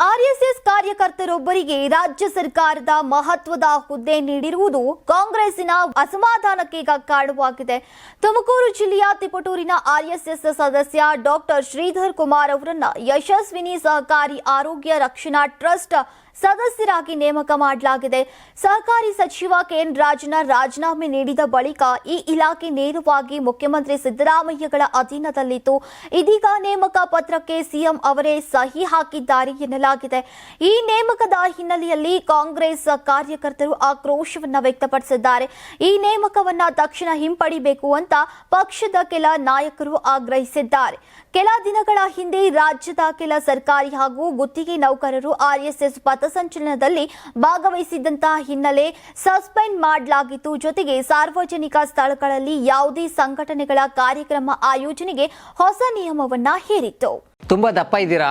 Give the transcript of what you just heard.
RSS ಕಾರ್ಯಕರ್ತರೊಬ್ಬರಿಗೆ ರಾಜ್ಯ ಸರ್ಕಾರದ ಮಹತ್ವದ ಹುದ್ದೆ ನೀಡಿರುವುದು ಕಾಂಗ್ರೆಸ್ಸಿನ ಅಸಮಾಧಾನಕ್ಕೆ ಈಗ ಕಾರಣವಾಗಿದೆ ತುಮಕೂರು ಜಿಲ್ಲೆಯ ತಿಪಟೂರಿನ ಆರ್ಎಸ್ಎಸ್ ಸದಸ್ಯ ಡಾಕ್ಟರ್ ಶ್ರೀಧರ್ ಕುಮಾರ್ ಅವರನ್ನ ಯಶಸ್ವಿನಿ ಸಹಕಾರಿ ಆರೋಗ್ಯ ರಕ್ಷಣಾ ಟ್ರಸ್ಟ್ ಸದಸ್ಯರಾಗಿ ನೇಮಕ ಮಾಡಲಾಗಿದೆ. ಸಹಕಾರಿ ಸಚಿವ ಕೆಎನ್ ರಾಜನ ರಾಜೀನಾಮೆ ನೀಡಿದ ಬಳಿಕ ಈ ಇಲಾಖೆ ನೇರವಾಗಿ ಮುಖ್ಯಮಂತ್ರಿ ಸಿದ್ದರಾಮಯ್ಯಗಳ ಅಧೀನದಲ್ಲಿತ್ತು. ಇದೀಗ ನೇಮಕ ಪತ್ರಕ್ಕೆ ಸಿಎಂ ಅವರೇ ಸಹಿ ಹಾಕಿದ್ದಾರೆ ಎನ್ನಲಾಗಿದೆ. ಈ ನೇಮಕದ ಹಿನ್ನೆಲೆಯಲ್ಲಿ ಕಾಂಗ್ರೆಸ್ ಕಾರ್ಯಕರ್ತರು ಆಕ್ರೋಶವನ್ನ ವ್ಯಕ್ತಪಡಿಸಿದ್ದಾರೆ. ಈ ನೇಮಕವನ್ನ ತಕ್ಷಣ ಹಿಂಪಡಿಬೇಕು ಅಂತ ಪಕ್ಷದ ಕೆಲ ನಾಯಕರು ಆಗ್ರಹಿಸಿದ್ದಾರೆ. ಕೆಲ ದಿನಗಳ ಹಿಂದೆ ರಾಜ್ಯದ ಕೆಲ ಸರ್ಕಾರಿ ಹಾಗೂ ಗುತ್ತಿಗೆ ನೌಕರರು ಆರ್ಎಸ್ಎಸ್ ಪಥಸಂಚಲನದಲ್ಲಿ ಭಾಗವಹಿಸಿದ್ದಂತಹ ಹಿನ್ನೆಲೆ ಸಸ್ಪೆಂಡ್ ಮಾಡಲಾಗಿತ್ತು. ಜೊತೆಗೆ ಸಾರ್ವಜನಿಕ ಸ್ಥಳಗಳಲ್ಲಿ ಯಾವುದೇ ಸಂಘಟನೆಗಳ ಕಾರ್ಯಕ್ರಮ ಆಯೋಜನೆಗೆ ಹೊಸ ನಿಯಮವನ್ನ ಹೇರಿತ್ತು. ತುಂಬಾ ದಪ್ಪ ಇದ್ದೀರಾ?